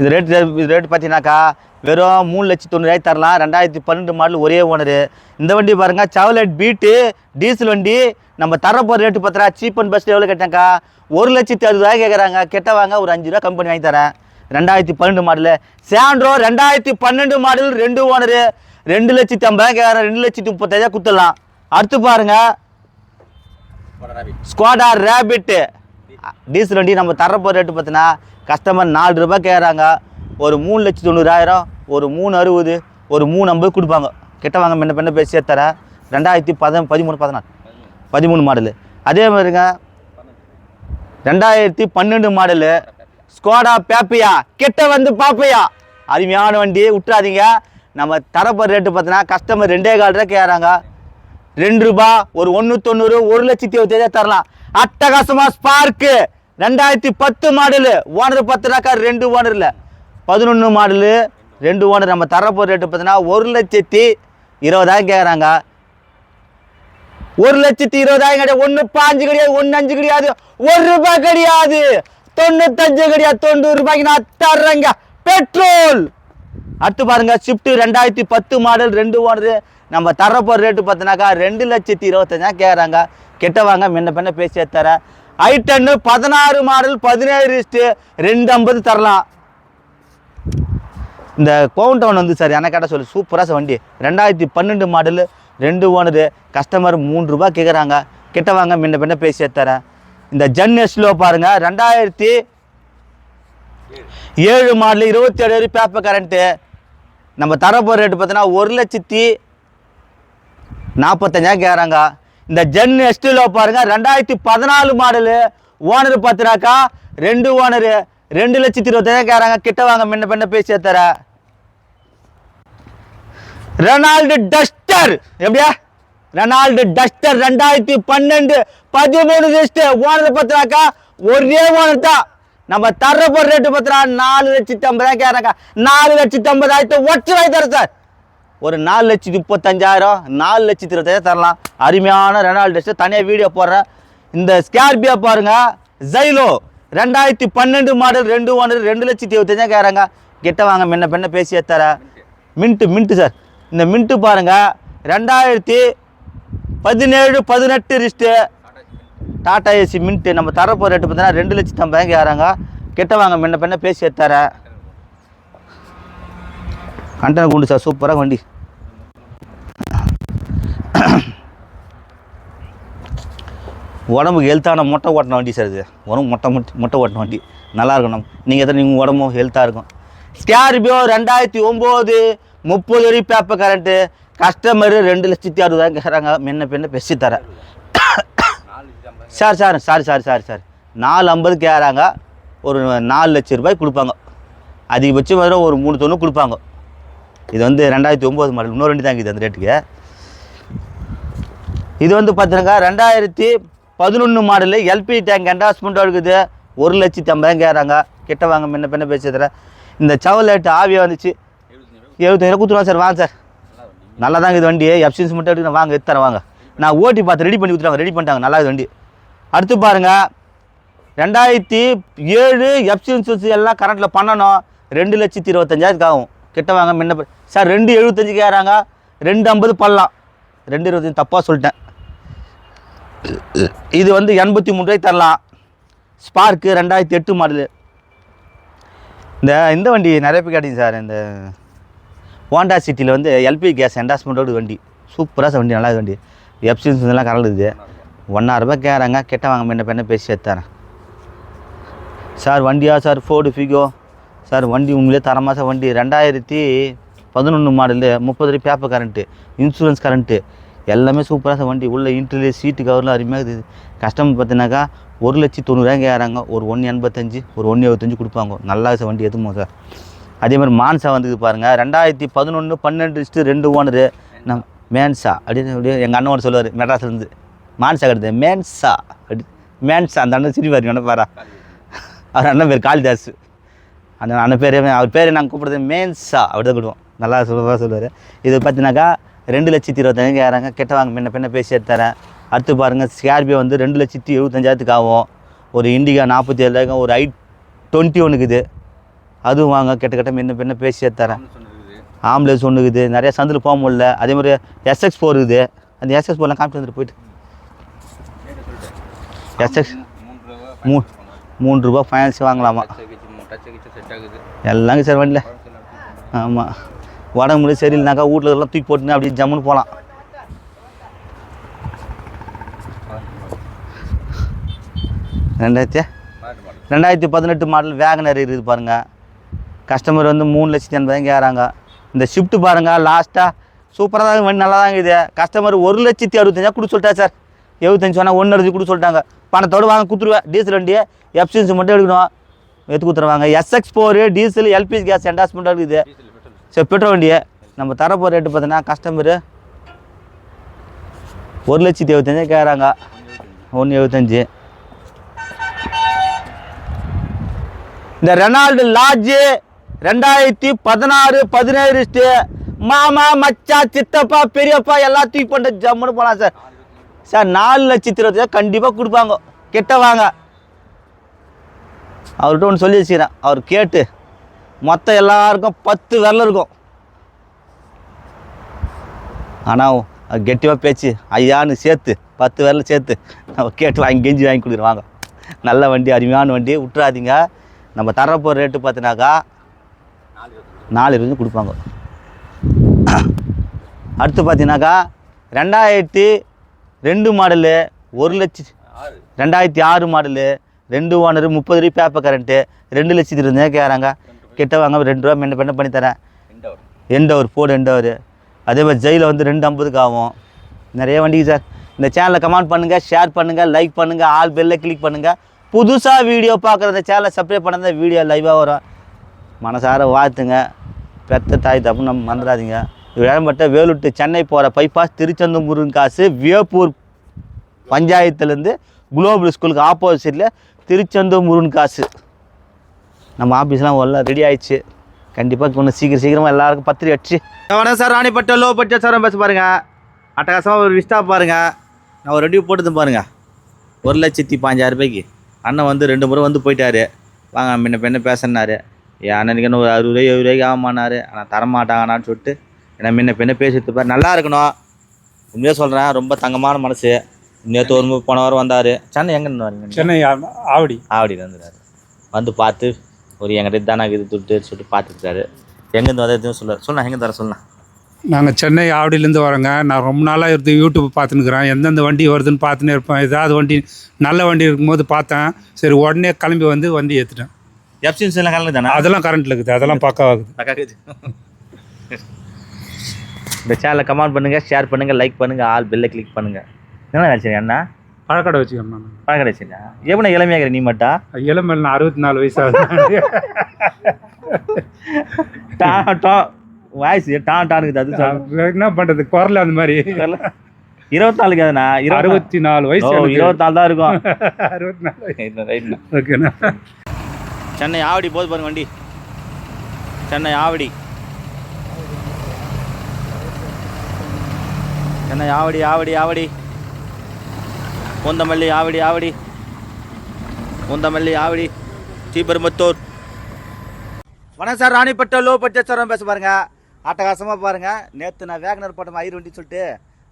இது ரேட் இது ரேட் பார்த்தீங்கன்னாக்கா வெறும் மூணு லட்சத்தி தொண்ணூறாயிரம் தரலாம். ரெண்டாயிரத்தி பன்னெண்டு மாடல் ஒரே ஓனரு இந்த வண்டி பாருங்க சவலட் பீட்டு டீசல் வண்டி. நம்ம தர போகிற ரேட்டு பார்த்தா சீப் அண்ட் பெஸ்ட் எவ்வளோ கேட்டாக்கா ஒரு லட்சத்தி அறுபதாயிரம் கேட்குறாங்க கெட்ட வாங்க ஒரு அஞ்சு ரூபா கம்பெனி வாங்கி தரேன். ரெண்டாயிரத்தி பன்னெண்டு மாடலு சாண்ட்ரோ ரெண்டாயிரத்தி பன்னெண்டு மாடல் ரெண்டு ஓனரு ரெண்டு லட்சத்தி ஐம்பதாயிரம் கேட்குறேன் ரெண்டு லட்சத்தி முப்பத்தாயிரம் குத்துடலாம் அடுத்து பாருங்க ஸ்குவாடா ரேபிட்டு டீசல் வண்டி நம்ம தரப்போ ரேட்டு பார்த்தீங்கன்னா கஸ்டமர் நாலு ரூபாய் கேட்குறாங்க ஒரு மூணு லட்சத்தி தொண்ணூறாயிரம் ஒரு மூணு அறுபது ஒரு மூணு ஐம்பது கொடுப்பாங்க. கிட்ட வாங்க முன்ன பின்ன பேசி தரேன் ரெண்டாயிரத்தி பத பதிமூணு பதினாலு. பதிமூணு மாடலு அதே மாதிரிங்க ரெண்டாயிரத்தி பன்னெண்டு மாடலு ஸ்கோடா பேப்பையா கிட்ட வந்து பாப்பையா அருமையான வண்டி விட்டுறாதீங்க நம்ம தரப்போகிற ரேட்டு பார்த்தீங்கன்னா கஸ்டமர் ரெண்டே கால் ரூபா கேட்குறாங்க ரெண்டு ரூபா ஒரு ஒன்று தொண்ணூறு ஒரு லட்சத்தி இருபத்தேழு தரலாம். அட்டகாசமா ஸ்பார்க்கு ரெண்டாயிரத்தி பத்து மாடலு ஓனர் பத்து ரெண்டு ஓனரில் பதினொன்று மாடலு ரெண்டு ஓனர் நம்ம தரப்போ ரேட்டு பார்த்தீங்கன்னா ஒரு லட்சத்தி இருபதாயிரம் கேட்குறாங்க ஒரு லட்சத்தி இருபதாயிரம் கிடையாது. ஒன்று பாஞ்சு கிடையாது ஒன்று அஞ்சு கிடையாது ஒரு ரூபாய் கிடையாது. தொண்ணூத்தஞ்சு கிடையாது தொண்ணூறு ரூபாய்க்கு நான் தர்றேங்க. பெட்ரோல்! அடுத்து பாருங்க ஸ்விஃப்ட் ரெண்டாயிரத்தி பத்து மாடல் ரெண்டு ஓனரு. நம்ம தரப்போகிற ரேட்டு பார்த்தினாக்கா ரெண்டு லட்சத்தி இருபத்தஞ்சா கேட்குறாங்க கெட்டவாங்க முன்ன பின்ன பேசி தரேன். டென்னு பதினாறு மாடல் பதினேழு ரிஸ்ட்டு ரெண்டு ஐம்பது தரலாம். இந்த கோவன் வந்து சார் எனக்கு கேட்டால் சொல்லு சூப்பராக சார் வண்டி. ரெண்டாயிரத்தி பன்னெண்டு மாடலு ரெண்டு ஓனரு. கஸ்டமர் மூணு ரூபா கேட்குறாங்க கிட்ட வாங்க முன்ன பின்ன பேசி தரேன். இந்த ஜன் எஸ்லோ பாருங்கள் ரெண்டாயிரத்தி ஏழு மாடல் இருபத்தி ஏழு பேப்பர் கரண்ட்டு நம்ம தரப்போகிற ரேட்டு பார்த்தீங்கன்னா ஒரு லட்சத்தி நாற்பத்தஞ்சாயிரம் கேட்குறாங்க இந்த ஜென் எஸ்டிலோ பாருங்க ரெண்டாயிரத்தி பதினாலு மாடலு ஓனர் பார்த்துனாக்கா ரெண்டு ஓனரு ரெண்டு லட்சத்தி இருபத்தஞ்சாயிரம் கேட்குறாங்க கிட்ட வாங்க முன்ன பின்ன பேசி தர ரெனால்டு டஸ்டர் எப்படியா? ரெனால்டு டஸ்டர் ரெண்டாயிரத்தி பன்னெண்டு பதிமூணு லிஸ்ட் ஓனர் பார்த்துனாக்கா ஒரே ஓனர் தான். நம்ம தர்ற போற ரேட்டு பத்திரா நாலு லட்சத்தி ஐம்பதாயிரம் கேட்குறாங்க நாலு லட்சத்தி ஐம்பதாயிரத்தை ஒற்றை வாங்கி தரேன் சார். ஒரு நாலு லட்சத்தி முப்பத்தஞ்சாயிரம் நாலு லட்சத்தி இருபத்தாயிரம் தரலாம். அருமையான ரெனால்டு தனியாக வீடியோ போடுறேன். இந்த ஸ்கார்பியோ பாருங்க. ஜைலோ ரெண்டாயிரத்தி பன்னெண்டு மாடல் ரெண்டு ஒன்று ரெண்டு லட்சத்தி இருபத்தஞ்சாயிரம் கேட்குறாங்க கிட்ட வாங்க முன்ன பின்ன பேசியே தர மின்ட்டு மின்ட்டு சார். இந்த மின்ட்டு பாருங்க. ரெண்டாயிரத்தி பதினேழு பதினெட்டு ரிஸ்ட்டு டாடா ஏசி மின்ட்டு நம்ம தரப்போ ரேட்டு பார்த்தீங்கன்னா ரெண்டு லட்சத்தி ஐம்பதாயிரம் கேட்குறாங்க. கிட்ட வாங்க முன்ன பின்ன பேசி தரேன் கண்டன குண்டு சார் சூப்பராக வண்டி. உடம்புக்கு ஹெல்த்தான மொட்டை ஓட்டின வண்டி சார் இது. உடம்பு மொட்டை முட்டை மொட்டை ஓட்டின வண்டி. நல்லா இருக்கணும் நீங்கள் எத்தனை நீங்கள் உடம்பும் ஹெல்த்தாக இருக்கும். ஸ்கார்பியோ ரெண்டாயிரத்தி ஒம்பது முப்பது வரி பேப்பர் கரண்ட்டு கஸ்டமரு ரெண்டு லட்சத்தி அறுபதாயிரம் கேட்குறாங்க. முன்ன பின்ன பேசி தரேன் sir sir sorry sorry sorry sir. நாலு ஐம்பது கேட்குறாங்க ஒரு நாலு லட்சம் ரூபாய் கொடுப்பாங்க. அதிகபட்சம் வர ஒரு மூணு தொண்ணூறு கொடுப்பாங்க. இது வந்து ரெண்டாயிரத்தி ஒம்பது மாடல். இன்னொரு வண்டி தாங்க இது அந்த ரேட்டுக்கு. இது வந்து பார்த்தீங்கன்னா ரெண்டாயிரத்தி பதினொன்று மாடலு எல்பி டேங்க் என்டாஸ்மெண்ட்டாக இருக்குது. ஒரு லட்சத்தி ஐம்பதாயிரம் கேட்குறாங்க கிட்ட வாங்க முன்ன பின்ன பேசுறதுல இந்த சவலேட்டு ஆவியாக வந்துச்சு. எழுபத்தஞ்சு கொடுத்துருவாங்க சார் வாங்க சார். நல்லா தாங்க இது வண்டி. எப்சின்ஸ் மட்டும் எடுத்து வாங்க எடுத்து தரேன் வாங்க. நான் ஓட்டி பார்த்து ரெடி பண்ணி கொடுத்துருவாங்க ரெடி பண்ணிட்டாங்க. நல்லா இது வண்டி. அடுத்து பாருங்க. ரெண்டாயிரத்தி ஏழு எஃப்சின்சஸ் எல்லாம் கரண்ட்டில் பண்ணணும். ரெண்டு லட்சத்தி இருபத்தஞ்சாயிரத்துக்கு ஆகும். கிட்ட வாங்க முன்ன சார் ரெண்டு எழுபத்தஞ்சு கேட்குறாங்க ரெண்டு ஐம்பது பண்ணலாம். ரெண்டு இருபத்தஞ்சு தப்பாக சொல்லிட்டேன். இது வந்து எண்பத்தி மூணு ரூபாய்க்கு தரலாம். ஸ்பார்க்கு ரெண்டாயிரத்தி எட்டு மாடலு. இந்த இந்த வண்டி நிறைய பேர் கேட்டீங்க சார். இந்த ஹோண்டா சிட்டியில் வந்து எல்பி கேஸ் என்டாஸ்மெண்ட்டோட வண்டி. சூப்பராக வண்டி நல்லா வண்டி. எப்சின்ஸ் இதெல்லாம் கலந்துது ஒன்றாயிரம் ரூபாய் கேட்குறாங்க. கெட்ட வாங்க முன்ன பெண்ணை பேசி எடுத்துறேன் சார் வண்டியா? Sir Ford Figo. சார் வண்டி உண்மையிலே தரமாக சார் வண்டி ரெண்டாயிரத்தி பதினொன்று மாடலு முப்பது ரூபாய் பேப்பர் கரண்ட்டு இன்சூரன்ஸ் கரண்ட்டு எல்லாமே சூப்பராக சார் வண்டி உள்ள இன்டர்வியூ சீட்டு கவர்லாம் அருமையாக இருக்குது. கஸ்டமர் பார்த்தீங்கன்னாக்கா ஒரு லட்சத்தி தொண்ணூறுவாங்க கேட்குறாங்க. ஒரு ஒன்று எண்பத்தஞ்சு ஒரு ஒன்று எழுபத்தஞ்சு கொடுப்பாங்க. நல்லா சார் வண்டி எதுமோ சார். அதே மாதிரி மான்சா வந்துது பாருங்கள் ரெண்டாயிரத்தி பதினொன்று பன்னெண்டு இஸ்ட்டு ரெண்டு ஓனரு. நம் மேன்சா அப்படின்னு அப்படியே எங்கள் அண்ணன் சொல்லுவார் மெட்ராஸ்லேருந்து மான்சா. கிடையாது மேன்சா மேன்சா அந்த அண்ணன் சிரிப்பார் சிரிவார் நினைப்பாரா அவர் அண்ணன் பேர் காளிதாஸ் அந்த அண்ணன் பேர் அவர் பேர் நாங்கள் கூப்பிடுறது மேன்சா அப்படி தான் கூடுவோம் நல்லா சொல்லுவா சொல்லுவார். இது பார்த்தினாக்கா ரெண்டு லட்சத்தி இருபத்தஞ்சு கேட்குறாங்க கெட்ட வாங்க முன்ன பின்ன பேசி தரேன் அடுத்து பாருங்கள் ஸ்கார்பியோ வந்து ரெண்டு லட்சத்தி எழுபத்தஞ்சாயிரத்துக்கு ஆகும். ஒரு இண்டிகா நாற்பத்தி ஏழாயிரம் ஒரு ஐ டுவெண்ட்டி ஒன்றுக்குது அதுவும் வாங்க கெட்ட கெட்ட முன்ன பின்ன பேசி தரேன் ஆம்புலன்ஸ் ஒன்று இருக்குது சந்தில் போக முடியல. அதே மாதிரி எஸ்எக்ஸ் ஃபோர் இருக்குது. அந்த எஸ்எக்ஸ் ஃபோர்லாம் காமிச்சு வந்துட்டு போயிட்டு. எஸ்எக்ஸ் மூ மூணு ரூபா ஃபைனான்ஸ் வாங்கலாமா? எல்லாங்க சார் வண்டியில் ஆமாம் உடம்பு முடியும் சரியில்லைனாக்கா வீட்டில் எல்லாம் தூக்கி போட்டுன்னு அப்படியே ஜம்முன்னு போகலாம் ரெண்டாயிரத்தி ரெண்டாயிரத்தி பதினெட்டு மாடல் வேகனர் இருக்குது பாருங்க. கஸ்டமர் வந்து மூணு லட்சத்தி எண்பதாயிரம் கேட்குறாங்க. இந்த ஷிஃப்ட் பாருங்க லாஸ்ட்டாக சூப்பராக தான் வண்டி நல்லா தான் இருக்குது. கஸ்டமர் ஒரு லட்சத்தி அறுபத்தஞ்சா கொடுத்து சொல்லிட்டா சார். எழுபத்தஞ்சு சொன்னால் ஒன்று அடிச்சு கொடு சொல்லிட்டாங்க. பணத்தோடு வாங்க கொடுத்துருவேன். டீசல் வண்டி எஃப்சிஎன்சி மட்டும் எடுக்கணும். எடுத்து கொடுத்துருவாங்க. SX four diesel LPG gas என்டாஸ்மெண்ட்டாக இருக்குது. சரி பெட்ரோல் வண்டியை நம்ம தரப்போகிற ரேட்டு பார்த்தீங்கன்னா கஸ்டமரு ஒரு லட்சத்தி எழுபத்தஞ்சு கேட்குறாங்க. ஒன்று எழுபத்தஞ்சு. இந்த ரெனால்டு லாட்ஜு ரெண்டாயிரத்தி பதினாறு பதினேழு மாமா மச்சா சித்தப்பா பெரியப்பா எல்லாத்தையும் பண்ண ஜம்முன்னு போகலாம் சார். சார் நாலு லட்சத்தி இருபத்தி கண்டிப்பாக கொடுப்பாங்க. கிட்ட வாங்க. அவர்கிட்ட ஒன்று சொல்லி வச்சுக்கிறேன். அவர் கேட்டு மொத்தம் எல்லாருக்கும் பத்து விரல் இருக்கும். ஆனால் அது கெட்டியாக பேச்சு ஐயான்னு சேர்த்து பத்து விரல் சேர்த்து நம்ம கேட்டு வாங்கி கெஞ்சி வாங்கி கொடுக்குறோம். வாங்க. நல்ல வண்டி அருமையான வண்டி. விட்டுறாதீங்க. நம்ம தரப்போகிற ரேட்டு பார்த்தினாக்கா நாலு இருந்து கொடுப்பாங்க. அடுத்து பார்த்தீங்கன்னாக்கா ரெண்டாயிரத்தி ரெண்டு மாடலு ஒரு லட்சம் ரெண்டாயிரத்தி ஆறு மாடலு ரெண்டு ஓனர் முப்பது ரூபாய் பேப்பர் கரண்ட்டு ரெண்டு லட்சத்தி இருபது கேட்குறாங்க. கிட்ட வாங்க ரெண்டு ரூபா மென்ன பண்ண பண்ணி தரேன். End hour four end hour அதே மாதிரி ஜெயிலில் வந்து ரெண்டு ஐம்பதுக்கு ஆகும். நிறைய வண்டிக்கு சார் இந்த சேனலை கமெண்ட் பண்ணுங்கள் ஷேர் பண்ணுங்கள் லைக் பண்ணுங்கள் ஆல் பெல்ல கிளிக் பண்ணுங்கள் புதுசாக வீடியோ பார்க்குற இந்த சேனலை சப்ஸ்கிரைப் பண்ணாத வீடியோ லைவாக வரும். மனசார வாழ்த்துங்க. பெத்த தாய் தப்பு நம்ம மறந்துடாதீங்க. இடம்பட்ட வேலூர் சென்னை போகிற பைபாஸ் திருச்செந்தூர் முருகன் காசு வியப்பூர் பஞ்சாயத்துலேருந்து குளோபல் ஸ்கூலுக்கு ஆப்போசிட்டில் திருச்செந்தூர் முருகன் காசு. நம்ம ஆஃபீஸ்லாம் ஒல்லாம் ரெடி ஆயிடுச்சு. கண்டிப்பாக கொஞ்சம் சீக்கிரம் சீக்கிரமாக எல்லாருக்கும் பத்திரி அடிச்சு வணக்கம் சார் ராணிப்பட்ட லோ பட்ஜெட் சாரம் பேச பாருங்க. அட்டகாசமாக ஒரு விஸ்டா பாருங்க. நான் ஒரு ரெடியூ போட்டு பாருங்க. ஒரு லட்சத்தி பாஞ்சாயிரம் ரூபாய்க்கு. அண்ணன் வந்து ரெண்டு முறை வந்து போயிட்டாரு. வாங்க முன்ன பின்ன பேசினாரு என் அண்ணனுக்கு என்ன ஒரு அறுபது ரூபாய் எழுபது ரூபாய்க்கு ஆகமானாரு ஆனால் தரமாட்டாங்கண்ணான்னு சொல்லிட்டு என்ன முன்ன பின்ன பேசிட்டு பாரு நல்லா இருக்கணும். உண்மையாக சொல்கிறேன் ரொம்ப தங்கமான மனசு. நேற்று ஒரு போன வாரம் வந்தார். சென்னை எங்கேருந்து வரீங்க? சென்னை ஆவடி. ஆவடியில் வந்துறாரு வந்து பார்த்து ஒரு என்கிட்ட தானே இது துட்டு சொல்லிட்டு பார்த்துக்கிட்டாரு எங்கேருந்து வந்த எதுவும் சொல்ல சொன்னா எங்கே தர சொல்லலாம் நாங்கள் சென்னை ஆவடியிலேருந்து வரோங்க. நான் ரொம்ப நாளாக இருந்து யூடியூப் பார்த்துன்னுக்குறேன். எந்தெந்த வண்டி வருதுன்னு பார்த்துன்னு இருப்பேன். ஏதாவது வண்டி நல்ல வண்டி இருக்கும்போது பார்த்தேன். சரி உடனே கிளம்பி வந்து வண்டி ஏற்றுட்டேன் எஃப்சின்ஸ் எல்லாம் கலந்து தானே? அதெல்லாம் கரண்ட்டில் இருக்குது. அதெல்லாம் பக்காவாகுது. இந்த சேனலை கமெண்ட் பண்ணுங்கள் ஷேர் பண்ணுங்கள் லைக் பண்ணுங்கள் ஆல் பெல்லை கிளிக் பண்ணுங்கள் என்ன நினச்சேன் அண்ணா? பழக்கடை வச்சுக்கணும் பழக்கம் வச்சுருந்தா எப்படி இளமையாகிற நீ மட்டும்? இளமையில் நான் அறுபத்தி நாலு வயசு ஆகுது. டா டா வாய்ஸ் டான் டானுக்குது அது. என்ன பண்ணுறது குரல் அந்த மாதிரி. இருபத்தாலுக்கு அதுண்ணா இருபத்தி அறுபத்தி நாலு வயசு எனக்கு. இருபத்தாலு தான் இருக்கும். அறுபத்தி நாலு ரைட்ண்ணா. ஓகேண்ணா. சென்னை ஆவடி போது பாருங்க வண்டி. சென்னை ஆவடி. சென்னை ஆவடி ஆவடி ஆவடி பூந்தமல்லி ஆவடி ஆவடி பூந்தமல்லி ஆவடி ஸ்ரீபெரும்பத்தூர். வணக்கம் சார் ராணிப்பட்ட லோ பட்ஜெட் சார் பேச பாருங்க. அட்டகாசமாக பாருங்க. நேற்று நான் வேகனர் போட்ட ஐரு வண்டி சொல்லிட்டு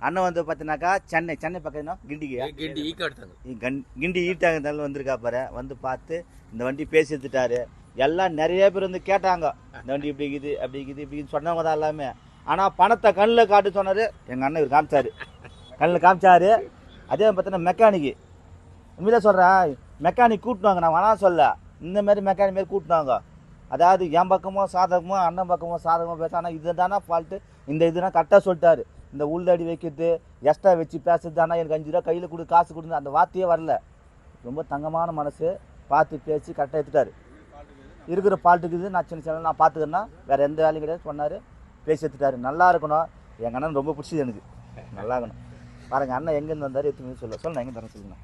அண்ணன் வந்து பார்த்தீங்கன்னாக்கா சென்னை சென்னை பக்கம் என்ன? கிண்டிக்கு கிண்டி ஈக்காடுத்தாங்க கிண்டி ஈட்டாங்கத்தால வந்திருக்கா பாரு. வந்து பார்த்து இந்த வண்டி பேசி எடுத்துட்டாரு. எல்லாம் நிறைய பேர் வந்து கேட்டாங்க. இந்த வண்டி இப்படி இருக்குது அப்படி இருக்குது இப்படி சொன்னவங்க தான் எல்லாமே. ஆனால் பணத்தை கண்ணில் காட்டு சொன்னார் எங்கள் அண்ணன் இவர் காமிச்சார். கண்ணில் காமிச்சார். அதே பார்த்தீங்கன்னா மெக்கானிக்கு. உண்மையில சொல்கிறேன் மெக்கானிக் கூட்டினாங்க நான் வேணால் சொல்ல. இந்த மாதிரி மெக்கானிக் மாரி கூட்டினாங்க அதாவது என் பக்கமோ சாதகமோ அண்ணன் பக்கமோ சாதகமோ பேச ஆனால் இது தானே ஃபால்ட்டு இந்த இதுனா கரெக்டாக சொல்லிட்டாரு. இந்த உள்ளடி வைக்கிறது எக்ஸ்ட்ரா வச்சு பேசுறது ஆனால் எனக்கு அஞ்சு ரூபா கையில் கொடு காசு கொடுங்க அந்த வார்த்தையே வரல. ரொம்ப தங்கமான மனசு. பார்த்து பேசி கரெக்டாக எடுத்துட்டாரு. இருக்கிற ஃபால்ட்டுக்கு நான் சின்ன சின்ன நான் பார்த்துக்கிறேன்னா வேறு எந்த வேலையும் கிடையாது சொன்னார். பேசி எடுத்துட்டாரு நல்லா இருக்கணும். எங்கள் அண்ணன் ரொம்ப பிடிச்சது எனக்கு. நல்லா இருக்கணும். பாருங்க அண்ணன் எங்கேருந்து வந்தார் எத்தனை சொல்ல சொல்ல எங்கே தரேன் சொல்லுங்க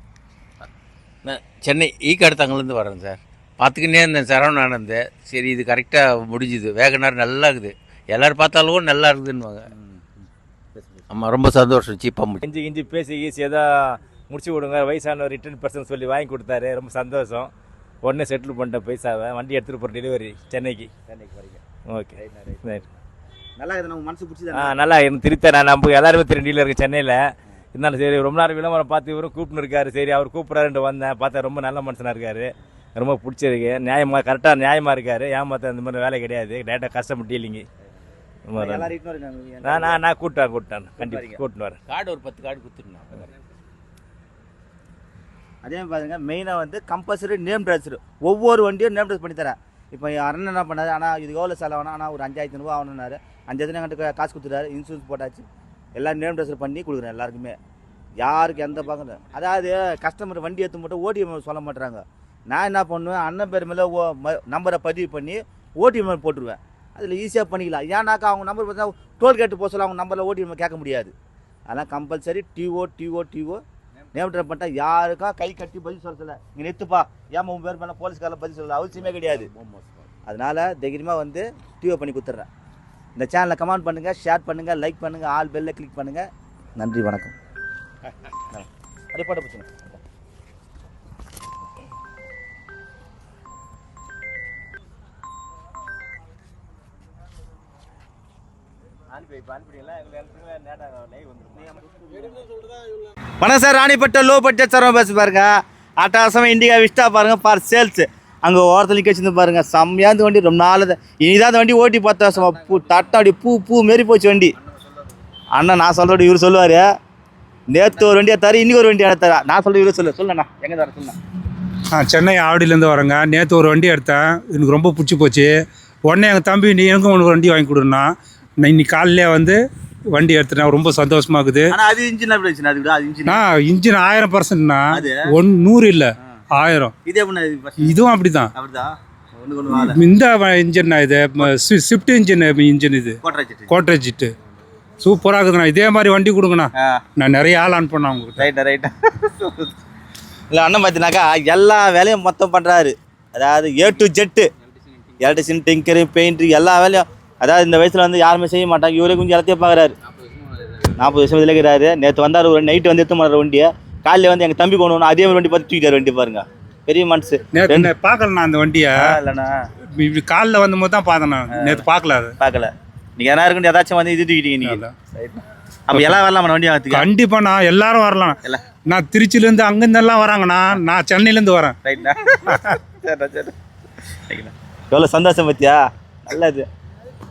நான் சென்னை ஈக்காடுத்தாங்கலேருந்து வரேன் சார். பார்த்துக்கினே இருந்தேன் சரவண ஆனந்த் சரி இது கரெக்டாக முடிஞ்சுது. வேகனார் நல்லா இருக்குது. எல்லாரும் பார்த்தாலும் நல்லா இருக்குதுன்னுவாங்க. ஆமாம் ரொம்ப சந்தோஷம். சீப்பாக முடியும் இஞ்சி இஞ்சி பேசி ஈஸியாக தான் முடிச்சு விடுங்க வயசான ரிட்டர்ன் பர்சன் சொல்லி வாங்கி கொடுத்தாரு. ரொம்ப சந்தோஷம். உடனே செட்டில் பண்ணிட்டேன் பைசாவை. வண்டி எடுத்துகிட்டு போகிற டெலிவரி சென்னைக்கு. சென்னைக்கு வரீங்க ஓகே ரைட் நல்லா இருக்குது நம்ம மனசு பிடிச்சதா நல்லா எனக்கு திருத்த நான் நம்ம எல்லாருமே திரு டீலர் இருக்கு சென்னையில். இருந்தாலும் சரி ரொம்ப நேரம் விளம்பரம் பார்த்து இவரும் கூப்பிட்டு இருக்காரு. சரி அவர் கூப்பிட்றாருன்ட்டு வந்தேன். பார்த்தா ரொம்ப நல்ல மனுஷனாக இருக்காரு. ரொம்ப பிடிச்சிருக்கு. நியாயமாக கரெக்டாக நியாயமாக இருக்காரு. ஏமாத்த அந்த மாதிரி வேலை கிடையாது. Data customer dealing. நான் நான் நான் கூப்பிட்டேன் கூப்பிட்டேன். கண்டிப்பாக கூப்பிட்டு வரேன். கார்டு ஒரு பத்து கார்டு கொடுத்துருந்தேன் அதே மாதிரி பாருங்க மெயினாக வந்து கம்பல்சரி நேம் ட்ரெஸ் ஒவ்வொரு வண்டியும் நேம் ட்ரெஸ் பண்ணி தரேன். இப்போ என் அண்ணன் என்ன பண்ணார்? ஆனால் இது எவ்வளோ செலவானா ஆனால் ஒரு அஞ்சாயிரத்தி ரூபா ஆகணுன்னாரு அஞ்சாயிரத்தி என்கிட்ட காசு கொடுத்துட்டாரு. இன்சூரன்ஸ் போட்டாச்சு. எல்லாம் நேம் ட்ரெஸ்ஸர் பண்ணி கொடுக்குறேன் எல்லாருக்குமே. யாருக்கு எந்த பக்கம் அதாவது கஸ்டமர் வண்டி எடுத்து மட்டும் ஓடிஎம் சொல்ல மாட்டுறாங்க நான் என்ன பண்ணுவேன்? அண்ணன் பேர் மேலே ஓ நம்பரை பதிவு பண்ணி ஓடிஎம் போட்டுருவேன். அதில் ஈஸியாக பண்ணிக்கலாம். ஏன்னாக்கா அவங்க நம்பர் பார்த்தா டோல்கேட்டு போக சொல்ல அவங்க நம்பரில் ஓடிஎம் கேட்க முடியாது. அதெல்லாம் compulsory DO DO DO name dress பண்ணிட்டா யாருக்கும் கை கட்டி பதில் சொல்ல சொல்ல? இங்கே நிறுத்துப்பா. ஏன் உன் பேர் மேலே போலீஸ்காரில் பதில் சொல்ல அவசியமே கிடையாது. அதனால தைரியமாக வந்து டிஓ பண்ணி கொடுத்துட்றேன். இந்த சேனலை கமெண்ட் பண்ணுங்கள் ஷேர் பண்ணுங்கள் லைக் பண்ணுங்கள் ஆல் பெல்ல கிளிக் பண்ணுங்கள் நன்றி வணக்கம். அப்படியே போட்ட பிரச்சனை வணக்கம் சார் ராணிப்பட்ட லோ பட்ஜெட் சார் பேச பாருங்க. அட்டாசமாக இண்டிகா விஸ்டா பாருங்க. பார் சேல்ஸ். அங்கே ஓரத்தில் நிற்க வச்சிருந்து பாருங்க. செம்மையா இந்த வண்டி ரொம்ப நாள் இனிதான் அந்த வண்டி ஓட்டி பத்து வருஷமா பூ தட்டாடி பூ பூ மாரி போச்சு வண்டி. அண்ணா நான் சொல்கிறோட இவர் சொல்லுவார். நேற்று ஒரு வண்டியை தர இன்னைக்கு ஒரு வண்டி தர நான் சொல்ல இவரு சொல்லு. சொல்லண்ணா. எங்கே தர சொல்லுண்ணா. சென்னை ஆவடியிலேருந்து வரேங்க. நேற்று ஒரு வண்டி எடுத்தேன். எனக்கு ரொம்ப பிடிச்சி போச்சு. உடனே எங்கள் தம்பி நீ எனக்கும் உனக்கு வண்டி வாங்கி கொடுன்னா. இன்னைக்கு காலையிலே வந்து வண்டி எடுத்துட்டேன். ரொம்ப சந்தோஷமா இருக்குது. அது இன்ஜின் வச்சு அது இன்ஜின் இன்ஜின் ஆயிரம் பர்சன்ட்னா? ஒன் நூறு இல்லை. ஆயிரம். இதே இதுவும் அப்படிதான். இந்த இன்ஜின் இது. ஸ்விஃப்ட் இன்ஜின் இன்ஜின் இது. கோட்ரேஜிட்டு சூப்பராக இருக்குதுண்ணா. இதே மாதிரி வண்டி கொடுங்கண்ணா. நான் நிறைய ஆள் அனுப்பினேன் அவங்ககிட்ட ரைட்டா ரைட்டா இல்லை அண்ணன் பார்த்தீங்கன்னாக்கா எல்லா வேலையும் மொத்தம் பண்ணுறாரு அதாவது A to Z electrician tinker painter எல்லா வேலையும் அதாவது இந்த வயசில் வந்து யாருமே செய்ய மாட்டாங்க. இவரே கொஞ்சம் எல்லாத்தையும் பார்க்குறாரு நாற்பது வருஷம் இருக்கிறாரு. நேற்று வந்தார் ஒரு நைட்டு வந்து எடுத்து மாட்டார் வண்டியை. காலையில் வந்து எங்கள் தம்பி கொண்டு வரணும். அதே மாதிரி வண்டி பார்த்து தூக்கிட்டார் வண்டி பாருங்க. பெரிய மனசு பார்க்கலண்ணா அந்த வண்டியை. இல்லைண்ணா. இப்படி காலில் வந்தபோது தான் பார்த்தேன் நான் நேற்று பார்க்கல அது. பார்க்கல நீங்கள் என்ன இருக்குன்னு ஏதாச்சும் வந்து இது தூக்கிட்டீங்க நீங்கள் அப்போ எல்லாம் வரலாம் வண்டி வாங்கிறதுக்கு? கண்டிப்பா நான் எல்லாரும் வரலாம். நான் திருச்சிலேருந்து அங்கேருந்தெல்லாம் வராங்கண்ணா. நான் சென்னையிலேருந்து வரேன். ரைட்ண்ணா சரிண்ணா சரி ரைட்ண்ணா எவ்வளோ சந்தோஷம் பத்தியா நல்லது.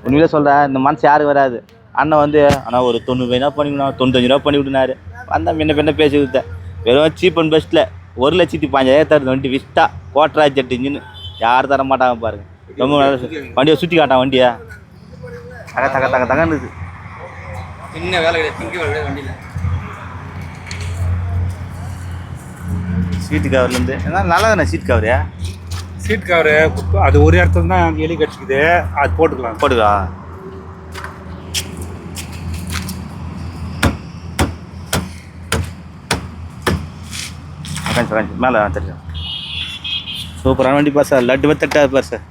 உண்மையிலே சொல்கிறேன் இந்த மனசு யாருக்கு வராது. அண்ணன் வந்து ஆனால் ஒரு தொண்ணூறு ரூபா பண்ணிவிடணும் தொண்ணூத்தஞ்சு ரூபா பண்ணி விட்டுனாரு. வந்தா முன்ன பின்ன பேசி கொடுத்தேன் வெறும் சீப் அண்ட் பெஸ்ட்டில் ஒரு லட்சத்தி பாஞ்சாயிரம் தருது வண்டி விஸ்டா கோட்ரா ஜெட் இன்ஜின். யாரும் தர மாட்டாங்க பாருங்க. ரொம்ப வண்டியை சுற்றி காட்டான் வண்டியை. தக தக தக தகன்னு இன்னும் வேலை கிடையாது. வண்டியில். சீட்டு கவர்லேருந்து நல்லா தானே சீட் கவரு சீட் கவரு அது ஒரு இடத்துல தான் எலி கடிச்சிக்குது. அது போட்டுக்கலாம். போட்டுக்கா. உக்காந்து உக்காந்து மேலே தெரியும். சூப்பரான வண்டி பார் சார் லட்டு தட்டா பார் சார்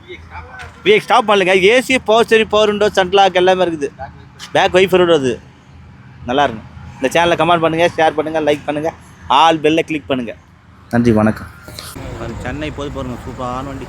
விஎக் ஸ்டாப் பண்ணலங்க. AC power steering power window சன்லாக் எல்லாமே இருக்குது. பேக் வைஃபரோட அது. நல்லா இருக்கும். இந்த சேனலை கமெண்ட் பண்ணுங்கள் ஷேர் பண்ணுங்கள் லைக் பண்ணுங்கள் ஆல் பெல்லை கிளிக் பண்ணுங்கள் நன்றி வணக்கம். சென்னை போய் பாருங்க சூப்பரான வண்டி.